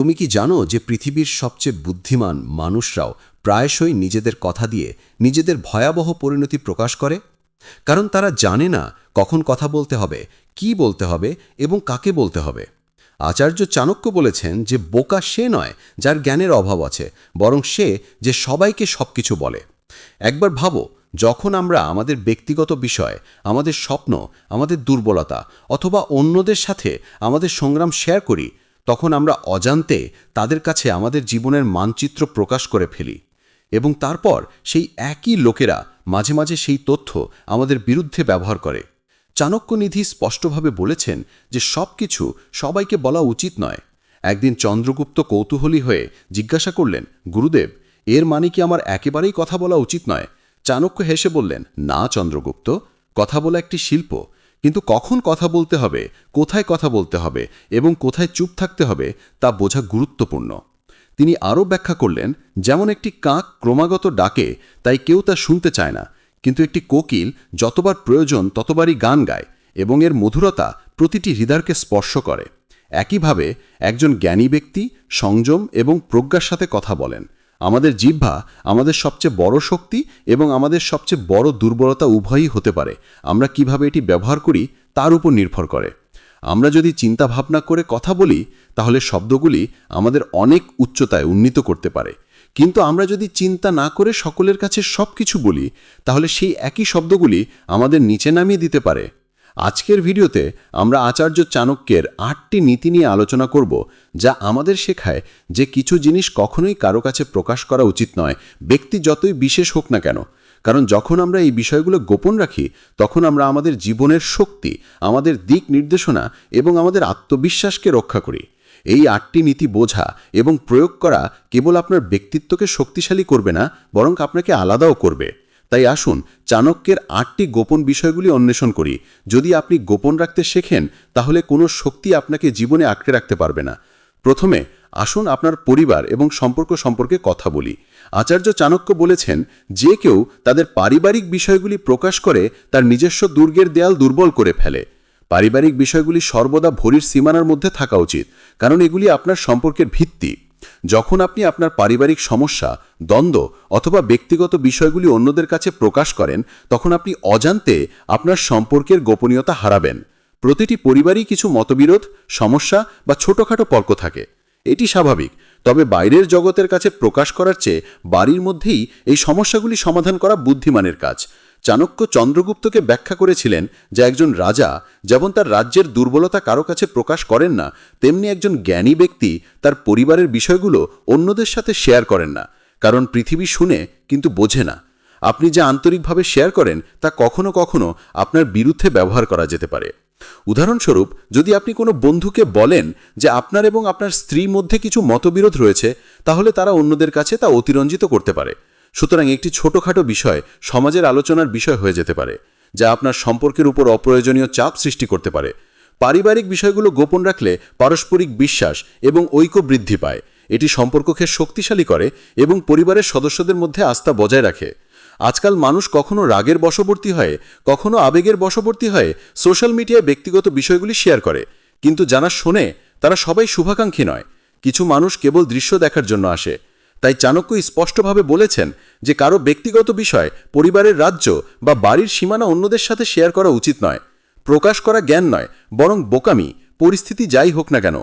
তুমি কি জানো যে পৃথিবীর সবচেয়ে বুদ্ধিমান মানুষরাও প্রায়শই নিজেদের কথা দিয়ে নিজেদের ভয়াবহ পরিণতি প্রকাশ করে? কারণ তারা জানে না কখন কথা বলতে হবে, কি বলতে হবে এবং কাকে বলতে হবে। আচার্য চাণক্য বলেছেন যে বোকা সে নয় যার জ্ঞানের অভাব আছে, বরং সে যে সবাইকে সবকিছু বলে। একবার ভাবো, যখন আমরা আমাদের ব্যক্তিগত বিষয়, আমাদের স্বপ্ন, আমাদের দুর্বলতা অথবা অন্যদের সাথে আমাদের সংগ্রাম শেয়ার করি তখন আমরা অজান্তে তাদের কাছে আমাদের জীবনের মানচিত্র প্রকাশ করে ফেলি এবং তারপর সেই একই লোকেরা মাঝে মাঝে সেই তথ্য আমাদের বিরুদ্ধে ব্যবহার করে। চাণক্যনিধি স্পষ্টভাবে বলেছেন যে সব কিছু সবাইকে বলা উচিত নয়। একদিন চন্দ্রগুপ্ত কৌতূহলী হয়ে জিজ্ঞাসা করলেন, গুরুদেব, এর মানে কি আমার একেবারেই কথা বলা উচিত নয়? চাণক্য হেসে বললেন, না চন্দ্রগুপ্ত, কথা বলা একটি শিল্প। কিন্তু কখন কথা বলতে হবে, কোথায় কথা বলতে হবে এবং কোথায় চুপ থাকতে হবে তা বোঝা গুরুত্বপূর্ণ। তিনি আরও ব্যাখ্যা করলেন, যেমন একটি কাক ক্রমাগত ডাকে, তাই কেউ তা শুনতে চায় না। কিন্তু একটি কোকিল যতবার প্রয়োজন ততবারই গান গায় এবং এর মধুরতা প্রতিটি হৃদয়কে স্পর্শ করে। একইভাবে একজন জ্ঞানী ব্যক্তি, সংযম এবং প্রজ্ঞার সাথে কথা বলেন। আমাদের জিহ্বা আমাদের সবচেয়ে বড় শক্তি এবং আমাদের সবচেয়ে বড় দুর্বলতা উভয়ই হতে পারে। আমরা কীভাবে এটি ব্যবহার করি তার উপর নির্ভর করে। আমরা যদি চিন্তা ভাবনা করে কথা বলি, তাহলে শব্দগুলি আমাদের অনেক উচ্চতায় উন্নীত করতে পারে। কিন্তু আমরা যদি চিন্তা না করে সকলের কাছে সব কিছু বলি, তাহলে সেই একই শব্দগুলি আমাদের নিচে নামিয়ে দিতে পারে। আজকের ভিডিওতে আমরা আচার্য চাণক্যের আটটি নীতি নিয়ে আলোচনা করব, যা আমাদের শেখায় যে কিছু জিনিস কখনোই কারও কাছে প্রকাশ করা উচিত নয়, ব্যক্তি যতই বিশেষ হোক না কেন। কারণ যখন আমরা এই বিষয়গুলো গোপন রাখি, তখন আমরা আমাদের জীবনের শক্তি, আমাদের দিক নির্দেশনা এবং আমাদের আত্মবিশ্বাসকে রক্ষা করি। এই আটটি নীতি বোঝা এবং প্রয়োগ করা কেবল আপনার ব্যক্তিত্বকে শক্তিশালী করবে না, বরং আপনাকে আলাদাও করবে। তাই আসুন চাণক্যের আটটি গোপন বিষয়গুলি অন্বেষণ করি। যদি আপনি গোপন রাখতে শেখেন, তাহলে কোনো শক্তি আপনাকে জীবনে আঁকড়ে রাখতে পারবে না। প্রথমে, আসুন আপনার পরিবার এবং সম্পর্ক সম্পর্কে কথা বলি। আচার্য চাণক্য বলেছেন, যে কেউ তাদের পারিবারিক বিষয়গুলি প্রকাশ করে, তার নিজস্ব দুর্গের দেয়াল দুর্বল করে ফেলে। পারিবারিক বিষয়গুলি সর্বদা ভরির সীমানার মধ্যে থাকা উচিত, কারণ এগুলি আপনার সম্পর্কের ভিত্তি। যখন আপনি আপনার পারিবারিক সমস্যা, দ্বন্দ্ব অথবা ব্যক্তিগত বিষয়গুলি অন্যদের কাছে প্রকাশ করেন, তখন আপনি অজান্তে আপনার সম্পর্কের গোপনীয়তা হারাবেন। প্রতিটি পরিবারই কিছু মতবিরোধ, সমস্যা বা ছোটখাটো পর্ক থাকে। এটি স্বাভাবিক, তবে বাইরের জগতের কাছে প্রকাশ করার চেয়ে বাড়ির মধ্যেই এই সমস্যাগুলি সমাধান করা বুদ্ধিমানের কাজ। চাণক্য চন্দ্রগুপ্তকে ব্যাখ্যা করেছিলেন যে একজন রাজা যেমন তার রাজ্যের দুর্বলতা কারও কাছে প্রকাশ করেন না, তেমনি একজন জ্ঞানী ব্যক্তি তার পরিবারের বিষয়গুলো অন্যদের সাথে শেয়ার করেন না, কারণ পৃথিবী শুনে কিন্তু বোঝে না। আপনি যা আন্তরিকভাবে শেয়ার করেন, তা কখনো কখনো আপনার বিরুদ্ধে ব্যবহার করা যেতে পারে। উদাহরণস্বরূপ, যদি আপনি কোনো বন্ধুকে বলেন যে আপনার এবং আপনার স্ত্রীর মধ্যে কিছু মতবিরোধ রয়েছে, তাহলে তারা অন্যদের কাছে তা অতিরঞ্জিত করতে পারে। সুতরাং একটি ছোটোখাটো বিষয় সমাজের আলোচনার বিষয় হয়ে যেতে পারে, যা আপনার সম্পর্কের উপর অপ্রয়োজনীয় চাপ সৃষ্টি করতে পারে। পারিবারিক বিষয়গুলো গোপন রাখলে পারস্পরিক বিশ্বাস এবং ঐক্য বৃদ্ধি পায়। এটি সম্পর্ককে শক্তিশালী করে এবং পরিবারের সদস্যদের মধ্যে আস্থা বজায় রাখে। আজকাল মানুষ কখনো রাগের বশবর্তী হয়, কখনো আবেগের বশবর্তী হয়ে সোশ্যাল মিডিয়ায় ব্যক্তিগত বিষয়গুলি শেয়ার করে। কিন্তু যারা শোনে, তারা সবাই শুভাকাঙ্ক্ষী নয়। কিছু মানুষ কেবল দৃশ্য দেখার জন্য আসে। তাই চাণক্য স্পষ্টভাবে বলেছেন যে কারও ব্যক্তিগত বিষয়, পরিবারের রাজ্য বা বাড়ির সীমানা অন্যদের সাথে শেয়ার করা উচিত নয়। প্রকাশ করা জ্ঞান নয়, বরং বোকামি। পরিস্থিতি যাই হোক না কেন।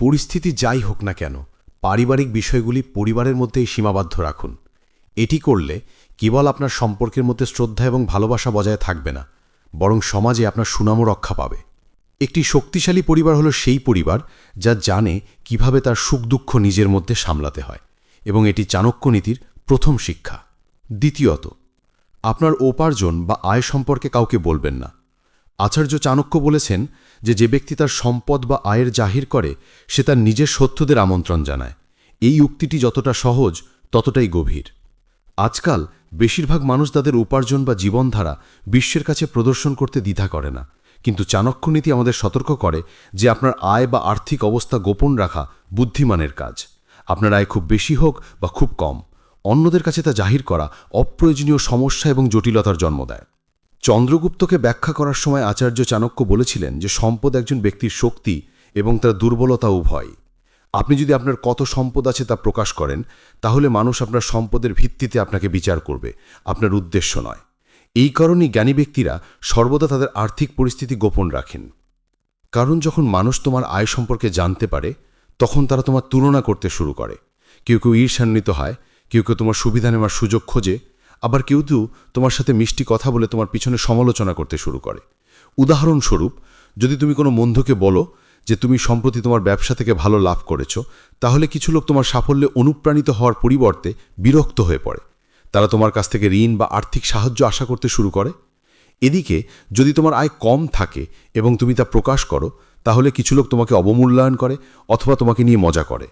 পরিস্থিতি যাই হোক না কেন, পারিবারিক বিষয়গুলি পরিবারের মধ্যেই সীমাবদ্ধ রাখুন। এটি করলে কেবল আপনার সম্পর্কের মধ্যে শ্রদ্ধা এবং ভালোবাসা বজায় থাকবে না, বরং সমাজে আপনার সুনামও রক্ষা পাবে। একটি শক্তিশালী পরিবার হলো সেই পরিবার যা জানে কীভাবে তার সুখ দুঃখ নিজের মধ্যে সামলাতে হয়। এবং এটি চাণক্য নীতির প্রথম শিক্ষা। দ্বিতীয়ত, আপনার উপার্জন বা আয় সম্পর্কে কাউকে বলবেন না। আচার্য চাণক্য বলেছেন যে যে ব্যক্তি তার সম্পদ বা আয়ের জাহির করে, সে তার নিজের সত্যদের আমন্ত্রণ জানায়। এই উক্তিটি যতটা সহজ, ততটাই গভীর। আজকাল বেশিরভাগ মানুষ তাদের উপার্জন বা জীবনধারা বিশ্বের কাছে প্রদর্শন করতে দ্বিধা করে না। কিন্তু চাণক্য নীতি আমাদের সতর্ক করে যে, আপনার আয় বা আর্থিক অবস্থা গোপন রাখা বুদ্ধিমানের কাজ। আপনার আয় খুব বেশি হোক বা খুব কম, অন্যদের কাছে তা জাহির করা অপ্রয়োজনীয় সমস্যা এবং জটিলতার জন্ম দেয়। চন্দ্রগুপ্তকে ব্যাখ্যা করার সময় আচার্য চাণক্য বলেছিলেন যে সম্পদ একজন ব্যক্তির শক্তি এবং তার দুর্বলতা উভয়। আপনি যদি আপনার কত সম্পদ আছে তা প্রকাশ করেন, তাহলে মানুষ আপনার সম্পদের ভিত্তিতে আপনাকে বিচার করবে, আপনার উদ্দেশ্য নয়। এই কারণেই জ্ঞানী ব্যক্তিরা সর্বদা তাদের আর্থিক পরিস্থিতি গোপন রাখেন। কারণ যখন মানুষ তোমার আয় সম্পর্কে জানতে পারে তখন তারা তোমার তুলনা করতে শুরু করে। কেউ কেউ ঈর্ষান্বিত হয়, কেউ কেউ তোমার সুবিধা নেওয়ার সুযোগ খোঁজে, আবার কেউ কেউ তোমার সাথে মিষ্টি কথা বলে তোমার পিছনে সমালোচনা করতে শুরু করে। উদাহরণস্বরূপ, যদি তুমি কোনো বন্ধুকে বলো যে তুমি সম্প্রতি তোমার ব্যবসা থেকে ভালো লাভ করেছ, তাহলে কিছু লোক তোমার সাফল্যে অনুপ্রাণিত হওয়ার পরিবর্তে বিরক্ত হয়ে পড়ে। তারা তোমার কাছ থেকে ঋণ বা আর্থিক সাহায্য আশা করতে শুরু করে। এদিকে, যদি তোমার আয় কম থাকে এবং তুমি তা প্রকাশ করো তাহলে কিছু লোক তোমাকে অবমূল্যায়ন করে অথবা তোমাকে নিয়ে মজা করে।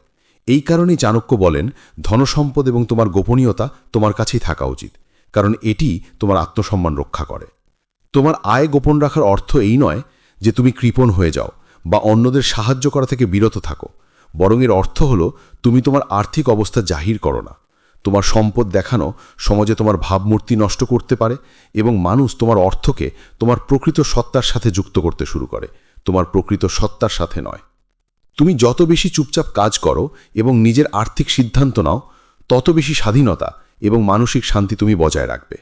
এই কারণেই চাণক্য বলেন, ধনসম্পদ এবং তোমার গোপনীয়তা তোমার কাছেই থাকা উচিত, কারণ এটি তোমার আত্মসম্মান রক্ষা করে। তোমার আয় গোপন রাখার অর্থ এই নয় যে তুমি কৃপণ হয়ে যাও বা অন্যদের সাহায্য করা থেকে বিরত থাকো। বরং এর অর্থ হলো, তুমি তোমার আর্থিক অবস্থা জাহির করো না। তোমার সম্পদ দেখানো সমাজে তোমার ভাবমূর্তি নষ্ট করতে পারে এবং মানুষ তোমার অর্থকে তোমার প্রকৃত সত্তার সাথে যুক্ত করতে শুরু করে। তোমার প্রকৃত সত্তার সাথে নয়। তুমি যত বেশি চুপচাপ কাজ করো এবং নিজের আর্থিক সিদ্ধান্ত নাও, তত বেশি স্বাধীনতা এবং মানসিক শান্তি তুমি বজায় রাখবে।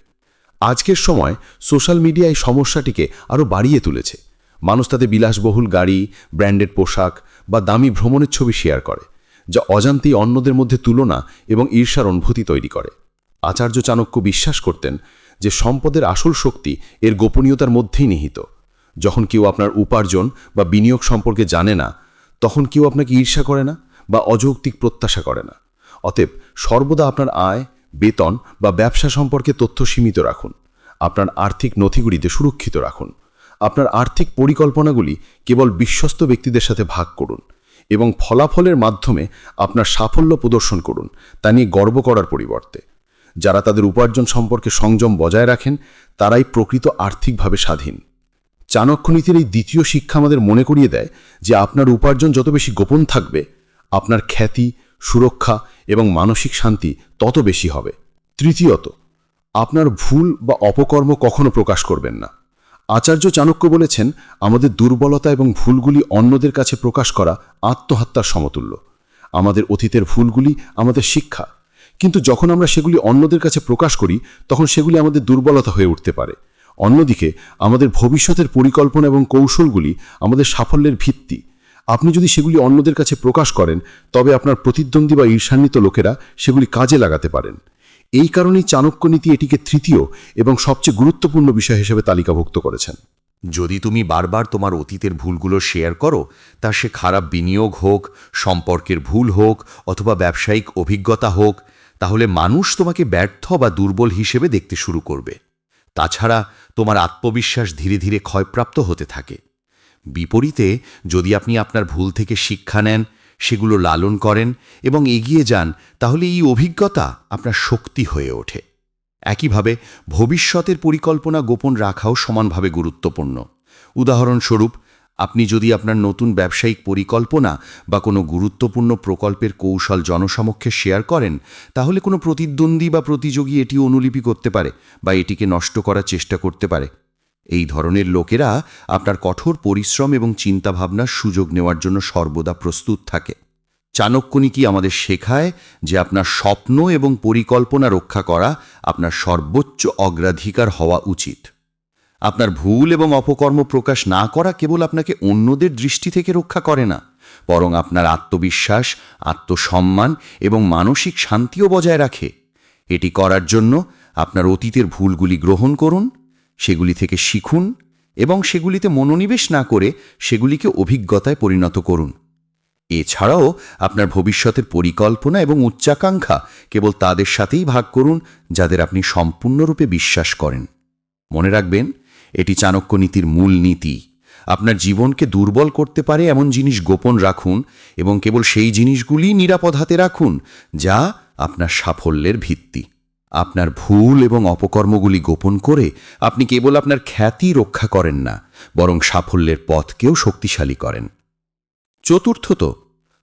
আজকের সময় সোশ্যাল মিডিয়া এই সমস্যাটিকে আরও বাড়িয়ে তুলেছে। মানুষ তাতে বিলাসবহুল গাড়ি, ব্র্যান্ডেড পোশাক বা দামি ভ্রমণের ছবি শেয়ার করে, যা অজান্তেই অন্যদের মধ্যে তুলনা এবং ঈর্ষার অনুভূতি তৈরি করে। আচার্য চাণক্য বিশ্বাস করতেন যে সম্পদের আসল শক্তি এর গোপনীয়তার মধ্যেই নিহিত। যখন কেউ আপনার উপার্জন বা বিনিয়োগ সম্পর্কে জানে না, তখন কেউ আপনাকে ঈর্ষা করে না বা অযৌক্তিক প্রত্যাশা করে না। অতএব সর্বদা আপনার আয়, বেতন বা ব্যবসা সম্পর্কে তথ্য সীমিত রাখুন। আপনার আর্থিক নথিগুলিতে সুরক্ষিত রাখুন। আপনার আর্থিক পরিকল্পনাগুলি কেবল বিশ্বস্ত ব্যক্তিদের সাথে ভাগ করুন এবং ফলাফলের মাধ্যমে আপনার সাফল্য প্রদর্শন করুন, তা নিয়ে গর্ব করার পরিবর্তে। যারা তাদের উপার্জন সম্পর্কে সংযম বজায় রাখেন, তারাই প্রকৃত আর্থিকভাবে স্বাধীন। চাণক্যনীতির এই দ্বিতীয় শিক্ষা আমাদের মনে করিয়ে দেয় যে আপনার উপার্জন যত বেশি গোপন থাকবে, আপনার খ্যাতি, সুরক্ষা এবং মানসিক শান্তি তত বেশি হবে। তৃতীয়ত, আপনার ভুল বা অপকর্ম কখনো প্রকাশ করবেন না। আচার্য চাণক্য বলেছেন, আমাদের দুর্বলতা এবং ভুলগুলি অন্যদের কাছে প্রকাশ করা আত্মহত্যার সমতুল্য। আমাদের অতীতের ভুলগুলি আমাদের শিক্ষা। কিন্তু যখন আমরা সেগুলি অন্যদের কাছে প্রকাশ করি, তখন সেগুলি আমাদের দুর্বলতা হয়ে উঠতে পারে। অন্যদিকে, আমাদের ভবিষ্যতের পরিকল্পনা এবং কৌশলগুলি আমাদের সাফল্যের ভিত্তি। আপনি যদি সেগুলি অন্যদের কাছে প্রকাশ করেন, তবে আপনার প্রতিদ্বন্দ্বী বা ঈর্ষান্বিত লোকেরা সেগুলি কাজে লাগাতে পারেন। এই কারণেই চাণক্য নীতি এটিকে তৃতীয় এবং সবচেয়ে গুরুত্বপূর্ণ বিষয় হিসেবে তালিকাভুক্ত করেছেন। যদি তুমি বারবার তোমার অতীতের ভুলগুলো শেয়ার করো, তা সে খারাপ বিনিয়োগ হোক, সম্পর্কের ভুল হোক, অথবা ব্যবসায়িক অভিজ্ঞতা হোক, তাহলে মানুষ তোমাকে ব্যর্থ বা দুর্বল হিসেবে দেখতে শুরু করবে। তাছাড়া তোমার আত্মবিশ্বাস ধীরে ধীরে ক্ষয়প্রাপ্ত হতে থাকে। বিপরীতে, যদি আপনি আপনার ভুল থেকে শিক্ষা নেন, সেগুলো লালন করেন এবং এগিয়ে যান, তাহলে এই অভিজ্ঞতা আপনার শক্তি হয়ে ওঠে। একইভাবে, ভবিষ্যতের পরিকল্পনা গোপন রাখাও সমানভাবে গুরুত্বপূর্ণ। উদাহরণস্বরূপ আপনি যদি আপনার নতুন ব্যবসায়িক পরিকল্পনা বা কোনো গুরুত্বপূর্ণ প্রকল্পের কৌশল জনসমক্ষে শেয়ার করেন, তাহলে কোনো প্রতিদ্বন্দ্বী বা প্রতিযোগী এটি অনুলিপি করতে পারে বা এটিকে নষ্ট করার চেষ্টা করতে পারে। এই ধরনের লোকেরা আপনার কঠোর পরিশ্রম এবং চিন্তাভাবনার সুযোগ নেওয়ার জন্য সর্বদা প্রস্তুত থাকে। চাণক্যনীতি আমাদের শেখায় যে আপনার স্বপ্ন এবং পরিকল্পনা রক্ষা করা আপনার সর্বোচ্চ অগ্রাধিকার হওয়া উচিত। আপনার ভুল এবং অপকর্ম প্রকাশ না করা কেবল আপনাকে অন্যদের দৃষ্টি থেকে রক্ষা করে না, বরং আপনার আত্মবিশ্বাস, আত্মসম্মান এবং মানসিক শান্তিও বজায় রাখে। এটি করার জন্য আপনার অতীতের ভুলগুলি গ্রহণ করুন, সেগুলি থেকে শিখুন এবং সেগুলিতে মনোনিবেশ না করে সেগুলিকে অভিজ্ঞতায় পরিণত করুন। এছাড়াও আপনার ভবিষ্যতের পরিকল্পনা এবং উচ্চাকাঙ্ক্ষা কেবল তাদের সাথেই ভাগ করুন, যাদের আপনি সম্পূর্ণরূপে বিশ্বাস করেন। মনে রাখবেন এটি চাণক্য নীতির মূল নীতি। আপনার জীবনকে দুর্বল করতে পারে এমন জিনিস গোপন রাখুন এবং কেবল সেই জিনিসগুলি নিরাপদ হাতে রাখুন যা আপনার সাফল্যের ভিত্তি। আপনার ভুল এবং অপকর্মগুলি গোপন করে আপনি কেবল আপনার খ্যাতি রক্ষা করেন না, বরং সাফল্যের পথকেও শক্তিশালী করেন। চতুর্থত,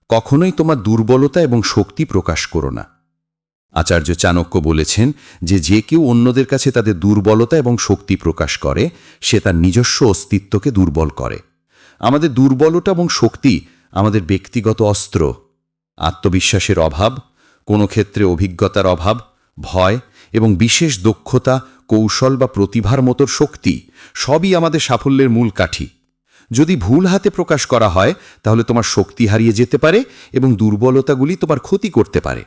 কখনোই তোমার দুর্বলতা এবং শক্তি প্রকাশ করো না। আচার্য চাণক্য বলেছেন যে যে কেউ অন্যদের কাছে তাদের দুর্বলতা এবং শক্তি প্রকাশ করে, সে তার নিজস্ব অস্তিত্বকে দুর্বল করে। আমাদের দুর্বলতা এবং শক্তি আমাদের ব্যক্তিগত অস্ত্র, আত্মবিশ্বাসের অভাব, কোনো ক্ষেত্রে অভিজ্ঞতার অভাব, ভয় এবং বিশেষ দক্ষতা, কৌশল বা প্রতিভার মতো শক্তি সবই আমাদের সাফল্যের মূল কাঠি। যদি ভুল হাতে প্রকাশ করা হয়, তাহলে তোমার শক্তি হারিয়ে যেতে পারে এবং দুর্বলতাগুলি তোমার ক্ষতি করতে পারে।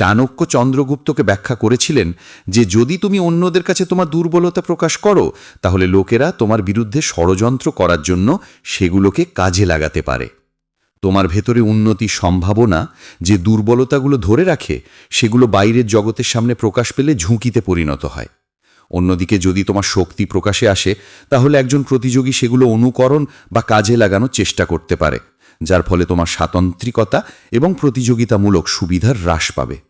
চাণক্য চন্দ্রগুপ্তকে ব্যাখ্যা করেছিলেন যে যদি তুমি অন্যদের কাছে তোমার দুর্বলতা প্রকাশ করো, তাহলে লোকেরা তোমার বিরুদ্ধে ষড়যন্ত্র করার জন্য সেগুলোকে কাজে লাগাতে পারে। তোমার ভেতরে উন্নতির সম্ভাবনা যে দুর্বলতাগুলো ধরে রাখে, সেগুলো বাইরের জগতের সামনে প্রকাশ পেলে ঝুঁকিতে পরিণত হয়। অন্যদিকে যদি তোমার শক্তি প্রকাশে আসে, তাহলে একজন প্রতিযোগী সেগুলো অনুকরণ বা কাজে লাগানোর চেষ্টা করতে পারে, যার ফলে তোমার স্বাতন্ত্রিকতা এবং প্রতিযোগিতামূলক সুবিধার হ্রাস পাবে।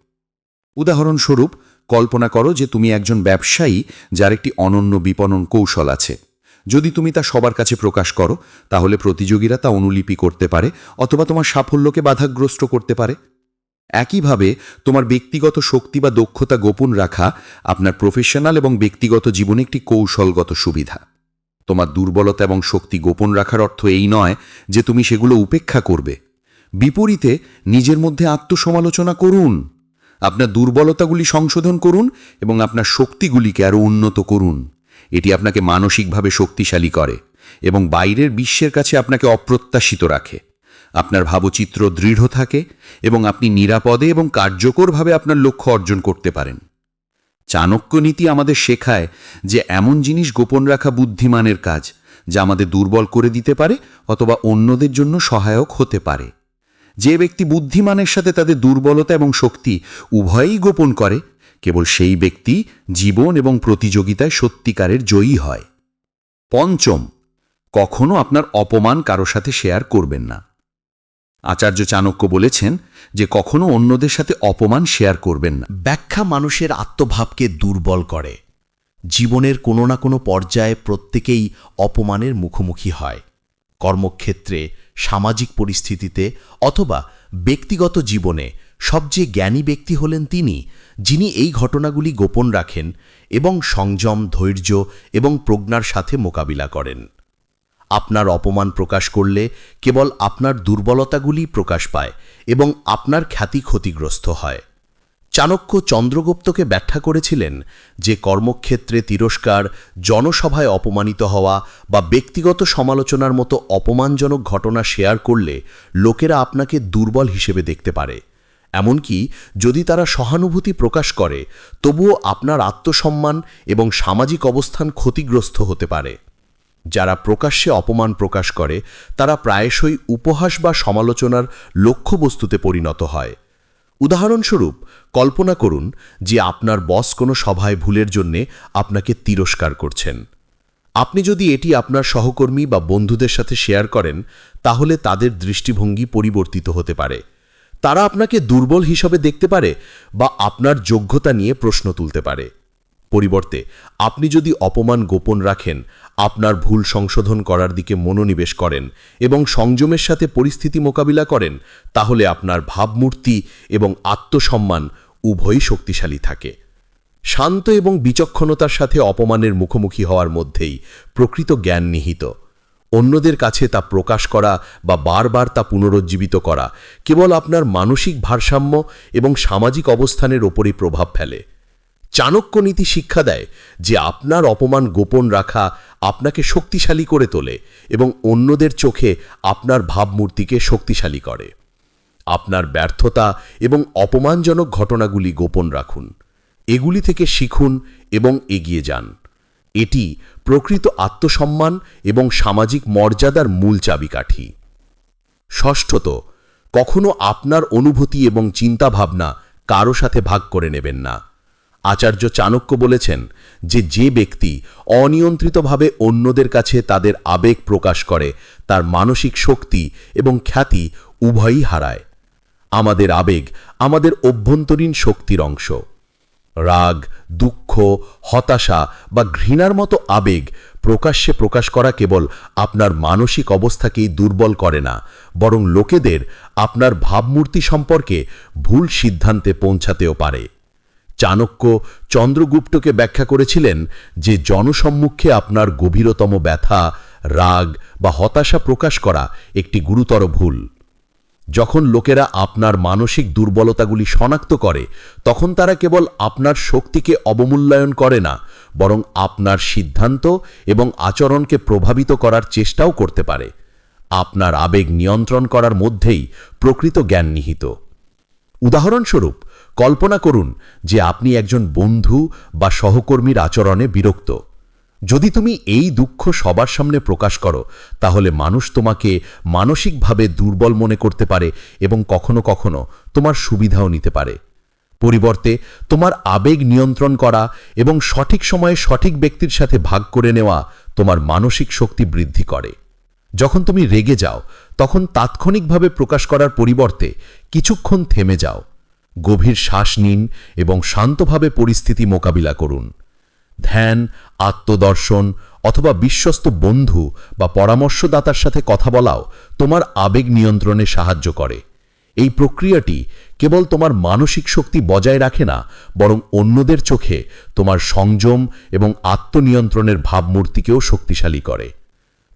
উদাহরণস্বরূপ, কল্পনা করো যে তুমি একজন ব্যবসায়ী যার একটি অনন্য বিপণন কৌশল আছে। যদি তুমি তা সবার কাছে প্রকাশ করো, তাহলে প্রতিযোগীরা তা অনুলিপি করতে পারে অথবা তোমার সাফল্যকে বাধাগ্রস্ত করতে পারে। একইভাবে, তোমার ব্যক্তিগত শক্তি বা দক্ষতা গোপন রাখা আপনার প্রফেশনাল এবং ব্যক্তিগত জীবনে একটি কৌশলগত সুবিধা। তোমার দুর্বলতা এবং শক্তি গোপন রাখার অর্থ এই নয় যে তুমি সেগুলো উপেক্ষা করবে। বিপরীতে, নিজের মধ্যে আত্মসমালোচনা করুন। আপনার দুর্বলতাগুলি সংশোধন করুন এবং আপনার শক্তিগুলিকে আরও উন্নত করুন। এটি আপনাকে মানসিকভাবে শক্তিশালী করে এবং বাইরের বিশ্বের কাছে আপনাকে অপ্রত্যাশিত রাখে। আপনার ভাবচিত্র দৃঢ় থাকে এবং আপনি নিরাপদে এবং কার্যকরভাবে আপনার লক্ষ্য অর্জন করতে পারেন। চাণক্য নীতি আমাদের শেখায় যে এমন জিনিস গোপন রাখা বুদ্ধিমানের কাজ, যা আমাদের দুর্বল করে দিতে পারে অথবা অন্যদের জন্য সহায়ক হতে পারে। যে ব্যক্তি বুদ্ধিমানের সাথে তাদের দুর্বলতা এবং শক্তি উভয়ই গোপন করে, কেবল সেই ব্যক্তি জীবন এবং প্রতিযোগিতায় সত্যিকারের জয়ী হয়। পঞ্চম, কখনো আপনার অপমান কারও সাথে শেয়ার করবেন না। আচার্য চাণক্য বলেছেন যে কখনো অন্যদের সাথে অপমান শেয়ার করবেন না। ব্যাখ্যা মানুষের আত্মভাবকে দুর্বল করে। জীবনের কোনো না কোনো পর্যায়ে প্রত্যেকেই অপমানের মুখোমুখি হয়। কর্মক্ষেত্রে সামাজিক পরিস্থিতিতে অথবা ব্যক্তিগত জীবনে সবচেয়ে জ্ঞানী ব্যক্তি হলেন তিনি, যিনি এই ঘটনাগুলি গোপন রাখেন এবং সংযম, ধৈর্য এবং প্রজ্ঞার সাথে মোকাবিলা করেন। আপনার অপমান প্রকাশ করলে কেবল আপনার দুর্বলতাগুলি প্রকাশ পায় এবং আপনার খ্যাতি ক্ষতিগ্রস্ত হয়। চাণক্য চন্দ্রগুপ্তকে ব্যাখ্যা করেছিলেন যে কর্মক্ষেত্রে তিরস্কার, জনসভায় অপমানিত হওয়া বা ব্যক্তিগত সমালোচনার মতো অপমানজনক ঘটনা শেয়ার করলে লোকেরা আপনাকে দুর্বল হিসেবে দেখতে পারে। এমনকি যদি তারা সহানুভূতি প্রকাশ করে, তবুও আপনার আত্মসম্মান এবং সামাজিক অবস্থান ক্ষতিগ্রস্ত হতে পারে। যারা প্রকাশ্যে অপমান প্রকাশ করে, তারা প্রায়শই উপহাস বা সমালোচনার লক্ষ্যবস্তুতে পরিণত হয়। উদাহরণস্বরূপ, কল্পনা করুন যে আপনার বস কোনো সভায় ভুলের জন্যে আপনাকে তিরস্কার করছেন। আপনি যদি এটি আপনার সহকর্মী বা বন্ধুদের সাথে শেয়ার করেন, তাহলে তাদের দৃষ্টিভঙ্গি পরিবর্তিত হতে পারে। তারা আপনাকে দুর্বল হিসাবে দেখতে পারে বা আপনার যোগ্যতা নিয়ে প্রশ্ন তুলতে পারে। পরিবর্তে, আপনি যদি অপমান গোপন রাখেন, আপনার ভুল সংশোধন করার দিকে মনোনিবেশ করেন এবং সংযমের সাথে পরিস্থিতি মোকাবিলা করেন, তাহলে আপনার ভাবমূর্তি এবং আত্মসম্মান উভয়ই শক্তিশালী থাকে। শান্ত এবং বিচক্ষণতার সাথে অপমানের মুখোমুখি হওয়ার মধ্যেই প্রকৃত জ্ঞান নিহিত। অন্যদের কাছে তা প্রকাশ করা বা বারবার তা পুনরুজ্জীবিত করা কেবল আপনার মানসিক ভারসাম্য এবং সামাজিক অবস্থানের ওপরই প্রভাব ফেলে। চাণক্য নীতি শিক্ষা দেয় যে আপনার অপমান গোপন রাখা আপনাকে শক্তিশালী করে তোলে এবং অন্যদের চোখে আপনার ভাবমূর্তিকে শক্তিশালী করে। আপনার ব্যর্থতা এবং অপমানজনক ঘটনাগুলি গোপন রাখুন। এগুলি থেকে শিখুন এবং এগিয়ে যান। এটি প্রকৃত আত্মসম্মান এবং সামাজিক মর্যাদার মূল চাবিকাঠি। ষষ্ঠত, কখনো আপনার অনুভূতি এবং চিন্তাভাবনা কারও সাথে ভাগ করে নেবেন না। আচার্য চাণক্য বলেছেন যে যে ব্যক্তি অনিয়ন্ত্রিতভাবে অন্যদের কাছে তাদের আবেগ প্রকাশ করে, তার মানসিক শক্তি এবং খ্যাতি উভয়ই হারায়। আমাদের আবেগ আমাদের অভ্যন্তরীণ শক্তির অংশ। রাগ, দুঃখ, হতাশা বা ঘৃণার মতো আবেগ প্রকাশ্যে প্রকাশ করা কেবল আপনার মানসিক অবস্থাকেই দুর্বল করে না, বরং লোকেদের আপনার ভাবমূর্তি সম্পর্কে ভুল সিদ্ধান্তে পৌঁছাতেও পারে। চাণক্য চন্দ্রগুপ্তকে ব্যাখ্যা করেছিলেন যে জনসম্মুখে আপনার গভীরতম ব্যথা, রাগ বা হতাশা প্রকাশ করা একটি গুরুতর ভুল। যখন লোকেরা আপনার মানসিক দুর্বলতাগুলি শনাক্ত করে, তখন তারা কেবল আপনার শক্তিকে অবমূল্যায়ন করে না, বরং আপনার সিদ্ধান্ত এবং আচরণকে প্রভাবিত করার চেষ্টাও করতে পারে। আপনার আবেগ নিয়ন্ত্রণ করার মধ্যেই প্রকৃত জ্ঞান নিহিত। উদাহরণস্বরূপ কল্পনা করুন যে আপনি একজন বন্ধু বা সহকর্মীর আচরণে বিরক্ত। যদি তুমি এই দুঃখ সবার সামনে প্রকাশ করো, তাহলে মানুষ তোমাকে মানসিকভাবে দুর্বল মনে করতে পারে এবং কখনো কখনো তোমার সুবিধাও নিতে পারে। পরিবর্তে, তোমার আবেগ নিয়ন্ত্রণ করা এবং সঠিক সময়ে সঠিক ব্যক্তির সাথে ভাগ করে নেওয়া তোমার মানসিক শক্তি বৃদ্ধি করে। যখন তুমি রেগে যাও, তখন তাৎক্ষণিকভাবে প্রকাশ করার পরিবর্তে কিছুক্ষণ থেমে যাও। গভীর শ্বাস নিন এবং শান্তভাবে পরিস্থিতি মোকাবিলা করুন। ধ্যান, আত্মদর্শন অথবা বিশ্বস্ত বন্ধু বা পরামর্শদাতার সাথে কথা বলাও তোমার আবেগ নিয়ন্ত্রণে সাহায্য করে। এই প্রক্রিয়াটি কেবল তোমার মানসিক শক্তি বজায় রাখে না, বরং অন্যদের চোখে তোমার সংযম এবং আত্মনিয়ন্ত্রণের ভাবমূর্তিকেও শক্তিশালী করে।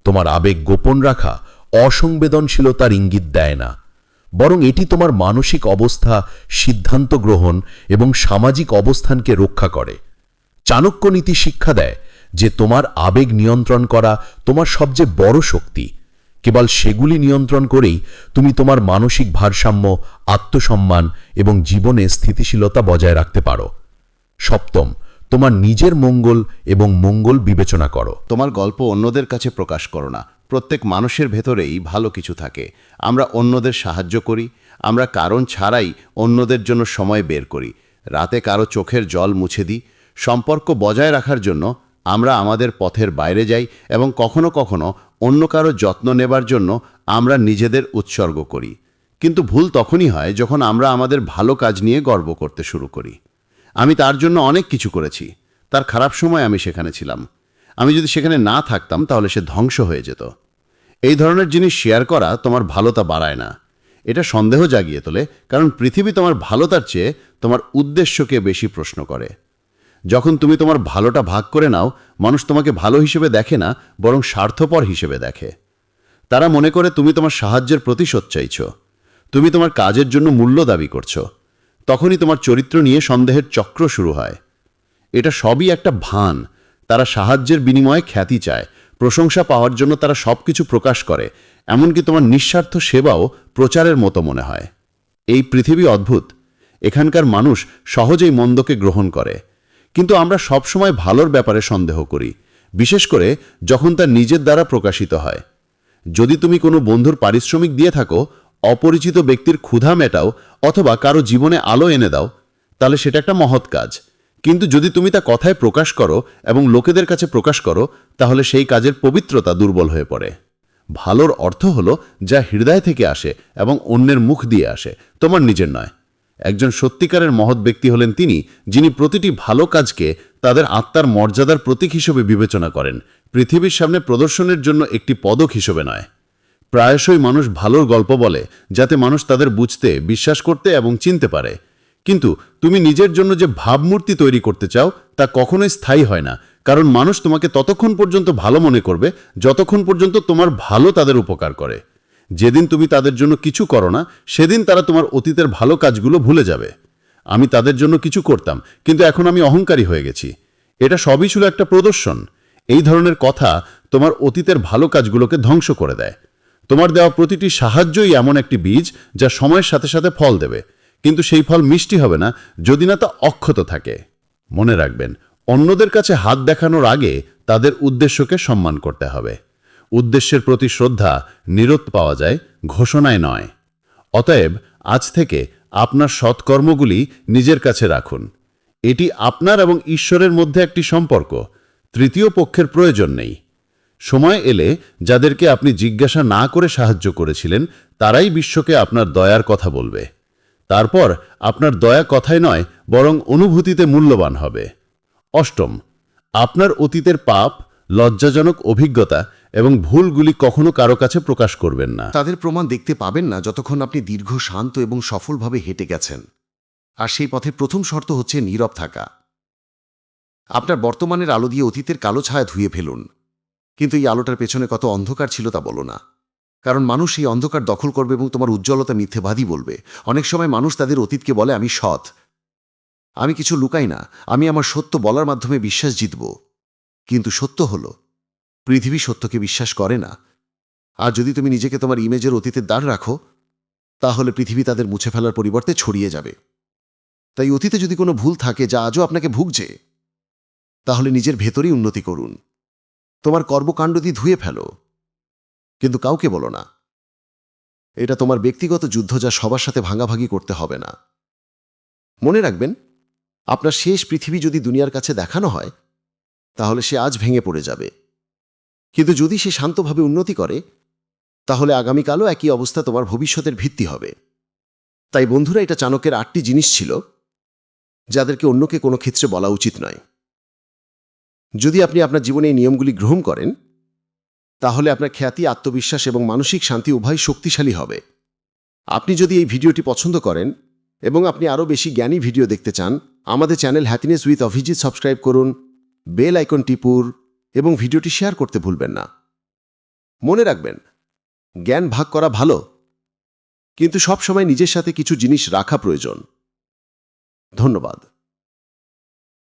তোমার আবেগ গোপন রাখা অসংবেদনশীলতার ইঙ্গিত দেয় না। বরং এটি তোমার মানসিক অবস্থা, সিদ্ধান্ত গ্রহণ এবং সামাজিক অবস্থানকে রক্ষা করে। চাণক্য নীতি শিক্ষা দেয় যে তোমার আবেগ নিয়ন্ত্রণ করা তোমার সবচেয়ে বড় শক্তি। কেবল সেগুলি নিয়ন্ত্রণ করেই তুমি তোমার মানসিক ভারসাম্য, আত্মসম্মান এবং জীবনে স্থিতিশীলতা বজায় রাখতে পারো। সপ্তম তোমার নিজের মঙ্গল এবং মঙ্গল বিবেচনা করো। তোমার গল্প অন্যদের কাছে প্রকাশ করো না। প্রত্যেক মানুষের ভেতরেই ভালো কিছু থাকে। আমরা অন্যদের সাহায্য করি। আমরা কারণ ছাড়াই অন্যদের জন্য সময় বের করি। রাতে কারও চোখের জল মুছে দিই। সম্পর্ক বজায় রাখার জন্য আমরা আমাদের পথের বাইরে যাই এবং কখনো কখনো অন্য কারও যত্ন নেবার জন্য আমরা নিজেদের উৎসর্গ করি। কিন্তু ভুল তখনই হয় যখন আমরা আমাদের ভালো কাজ নিয়ে গর্ব করতে শুরু করি। আমি তার জন্য অনেক কিছু করেছি। তার খারাপ সময় আমি সেখানে ছিলাম। আমি যদি সেখানে না থাকতাম, তাহলে সে ধ্বংস হয়ে যেত। এই ধরনের জিনিস শেয়ার করা তোমার ভালোতা বাড়ায় না। এটা সন্দেহ জাগিয়ে তোলে, কারণ পৃথিবী তোমার ভালোতার চেয়ে তোমার উদ্দেশ্যকে বেশি প্রশ্ন করে। যখন তুমি তোমার ভালোটা ভাগ করে নাও, মানুষ তোমাকে ভালো হিসেবে দেখে না, বরং স্বার্থপর হিসেবে দেখে। তারা মনে করে তুমি তোমার সাহায্যের প্রতিশোধ চাইছ। তুমি তোমার কাজের জন্য মূল্য দাবি করছ। তখনই তোমার চরিত্র নিয়ে সন্দেহের চক্র শুরু হয়। এটা সবই একটা ভান। তারা সাহায্যের বিনিময়ে খ্যাতি চায়। প্রশংসা পাওয়ার জন্য তারা সব কিছু প্রকাশ করে। এমনকি তোমার নিঃস্বার্থ সেবাও প্রচারের মতো মনে হয়। এই পৃথিবী অদ্ভুত। এখানকার মানুষ সহজেই মন্দকে গ্রহণ করে। কিন্তু আমরা সবসময় ভালোর ব্যাপারে সন্দেহ করি। বিশেষ করে যখন তা নিজের দ্বারা প্রকাশিত হয়। যদি তুমি কোনো বন্ধুর পারিশ্রমিক দিয়ে থাকো অপরিচিত ব্যক্তির ক্ষুধা মেটাও অথবা কারও জীবনে আলো এনে দাও, তাহলে সেটা একটা মহৎ কাজ। কিন্তু যদি তুমি তা কথায় প্রকাশ করো এবং লোকেদের কাছে প্রকাশ করো, তাহলে সেই কাজের পবিত্রতা দুর্বল হয়ে পড়ে। ভালোর অর্থ হলো যা হৃদয় থেকে আসে এবং অন্যের মুখ দিয়ে আসে, তোমার নিজের নয়। একজন সত্যিকারের মহৎ ব্যক্তি হলেন তিনি, যিনি প্রতিটি ভালো কাজকে তাদের আত্মার মর্যাদার প্রতীক হিসেবে বিবেচনা করেন। পৃথিবীর সামনে প্রদর্শনের জন্য একটি পদক হিসেবে নয়। প্রায়শই মানুষ ভালোর গল্প বলে, যাতে মানুষ তাদের বুঝতে, বিশ্বাস করতে এবং চিনতে পারে। কিন্তু তুমি নিজের জন্য যে ভাবমূর্তি তৈরি করতে চাও, তা কখনোই স্থায়ী হয় না। কারণ মানুষ তোমাকে ততক্ষণ পর্যন্ত ভালো মনে করবে, যতক্ষণ পর্যন্ত তোমার ভালো তাদের উপকার করে। যেদিন তুমি তাদের জন্য কিছু করো না, সেদিন তারা তোমার অতীতের ভালো কাজগুলো ভুলে যাবে। আমি তাদের জন্য কিছু করতাম, কিন্তু এখন আমি অহংকারী হয়ে গেছি। এটা সবই ছিল একটা প্রদর্শন। এই ধরনের কথা তোমার অতীতের ভালো কাজগুলোকে ধ্বংস করে দেয়। তোমার দেওয়া প্রতিটি সাহায্যই এমন একটি বীজ যা সময়ের সাথে সাথে ফল দেবে। কিন্তু সেই ফল মিষ্টি হবে না, যদি না তা অক্ষত থাকে। মনে রাখবেন, অন্যদের কাছে হাত দেখানোর আগে তাদের উদ্দেশ্যকে সম্মান করতে হবে। উদ্দেশ্যের প্রতি শ্রদ্ধা নিরত পাওয়া যায়, ঘোষণায় নয়। অতএব, আজ থেকে আপনার সৎকর্মগুলি নিজের কাছে রাখুন। এটি আপনার এবং ঈশ্বরের মধ্যে একটি সম্পর্ক। তৃতীয় পক্ষের প্রয়োজন নেই। সময় এলে যাদেরকে আপনি জিজ্ঞাসা না করে সাহায্য করেছিলেন, তারাই বিশ্বকে আপনার দয়ার কথা বলবে। তারপর আপনার দয়া কথায় নয়, বরং অনুভূতিতে মূল্যবান হবে। অষ্টম, আপনার অতীতের পাপ, লজ্জাজনক অভিজ্ঞতা এবং ভুলগুলি কখনো কারও কাছে প্রকাশ করবেন না। তাদের প্রমাণ দেখতে পাবেন না যতক্ষণ আপনি দীর্ঘ, শান্ত এবং সফলভাবে হেঁটে গেছেন। আর সেই পথে প্রথম শর্ত হচ্ছে নীরব থাকা। আপনার বর্তমানের আলো দিয়ে অতীতের কালো ছায়া ধুয়ে ফেলুন। কিন্তু এই আলোটার পেছনে কত অন্ধকার ছিল তা বলো না। কারণ মানুষ এই অন্ধকার দখল করবে এবং তোমার উজ্জ্বলতা মিথ্যেবাদী বলবে। অনেক সময় মানুষ তাদের অতীতকে বলে, আমি সৎ। আমি কিছু লুকাই না। আমি আমার সত্য বলার মাধ্যমে বিশ্বাস জিতব। কিন্তু সত্য হল, পৃথিবী সত্যকে বিশ্বাস করে না। আর যদি তুমি নিজেকে তোমার ইমেজের অতীতের দ্বার রাখো, তাহলে পৃথিবী তাদের মুছে ফেলার পরিবর্তে ছড়িয়ে যাবে। তাই অতীতে যদি কোনো ভুল থাকে, যা আজও আপনাকে ভুগছে, তাহলে নিজের ভেতরেই উন্নতি করুন। তোমার কর্মকাণ্ড দিয়ে ধুয়ে ফেলো। কিন্তু কাউকে বলো না। এটা তোমার ব্যক্তিগত যুদ্ধ যা সবার সাথে ভাঙাভাগি করতে হবে না। মনে রাখবেন, আপনার শেষ পৃথিবী যদি দুনিয়ার কাছে দেখানো হয়, তাহলে সে আজ ভেঙে পড়ে যাবে। কিন্তু যদি সে শান্তভাবে উন্নতি করে, তাহলে আগামীকালও একই অবস্থা তোমার ভবিষ্যতের ভিত্তি হবে। তাই বন্ধুরা, এটা চাণক্যের আটটি জিনিস ছিল, যাদেরকে অন্যকে কোনো ক্ষেত্রে বলা উচিত নয়। যদি আপনি আপনার জীবনে এই নিয়মগুলি গ্রহণ করেন, তাহলে আপনার খ্যাতি, আত্মবিশ্বাস এবং মানসিক শান্তি উভয় শক্তিশালী হবে। আপনি যদি এই ভিডিওটি পছন্দ করেন এবং আপনি আরও বেশি জ্ঞানী ভিডিও দেখতে চান, আমাদের channel happiness with Abhijit subscribe করুন, বেল আইকন টিপুর এবং ভিডিওটি শেয়ার করতে ভুলবেন না। মনে রাখবেন, জ্ঞান ভাগ করা ভালো, কিন্তু সবসময় নিজের সাথে কিছু জিনিস রাখা প্রয়োজন। ধন্যবাদ।